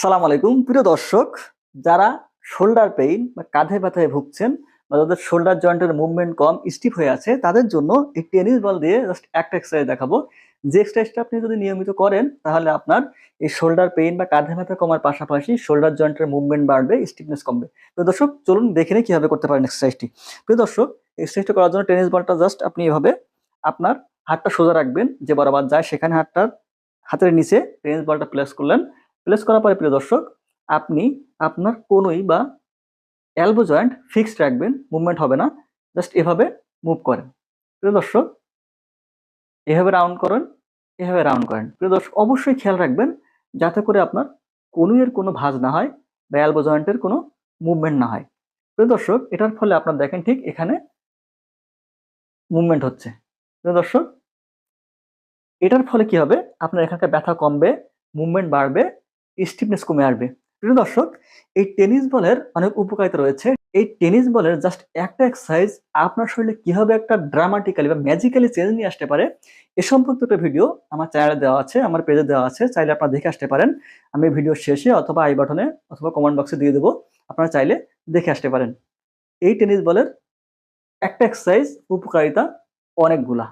সালাম আলাইকুম। প্রিয় দর্শক, যারা শোল্ডার পেইন বা কাঁধে ব্যথায় ভুগছেন বা যাদের শোল্ডার জয়েন্টের মুভমেন্ট কম, স্টিফ হয়ে আছে, তাদের জন্য এই টেনিস বল দিয়ে জাস্ট একটা এক্সারসাইজ দেখাবো। যে এক্সারসাইজটা আপনি যদি নিয়মিত করেন, তাহলে আপনার এই শোল্ডার পেইন বা কাঁধে ব্যথা কমার পাশাপাশি শোল্ডার জয়েন্টের মুভমেন্ট বাড়বে, স্টিফনেস কমবে। প্রিয় দর্শক, চলুন দেখে নিই কীভাবে করতে পারেন এক্সারসাইজটি প্রিয় দর্শক এক্সারসাইজটা করার জন্য টেনিস বলটা জাস্ট আপনি এভাবে আপনার হাতটা সোজা রাখবেন, যে বরাবর যায়, সেখানে হাতটার হাতের নিচে টেনিস বলটা প্লেস করলেন। প্লেস করার পরে প্রিয় দর্শক, আপনি আপনার কোনোই বা অ্যালবো জয়েন্ট ফিক্সড রাখবেন মুভমেন্ট হবে না জাস্ট এভাবে মুভ করেন। প্রিয় দর্শক, এভাবে রাউন্ড করেন, এভাবে রাউন্ড করেন। প্রিয় দর্শক, অবশ্যই খেয়াল রাখবেন, যাতে করে আপনার কনুইয়ের কোনো ভাঁজ না হয় বা অ্যালবো জয়েন্টের কোনো মুভমেন্ট না হয়। প্রিয় দর্শক, এটার ফলে আপনার দেখেন ঠিক এখানে মুভমেন্ট হচ্ছে। প্রিয় দর্শক, এটার ফলে কি হবে? আপনার এখানকার ব্যথা কমবে মুভমেন্ট বাড়বে স্টিফনেস কমে আসবে। প্রিয় দর্শক, এই টেনিস বলের অনেক উপকারিতা রয়েছে। এই টেনিস বলের জাস্ট একটা এক্সারসাইজ আপনার শরীরে কীভাবে একটা ড্রামাটিক্যালি বা ম্যাজিক্যালি চেঞ্জ নিয়ে আসতে পারে, এ সম্পর্কিত একটা ভিডিও আমার চ্যানেলে দেওয়া আছে, আমার পেজে দেওয়া আছে, চাইলে আপনারা দেখে আসতে পারেন। আমি ভিডিও শেষে অথবা আই বাটনে অথবা কমেন্ট বক্সে দিয়ে দেবো, আপনারা চাইলে দেখে আসতে পারেন। এই টেনিস বলের একটা এক্সারসাইজ উপকারিতা অনেকগুলা।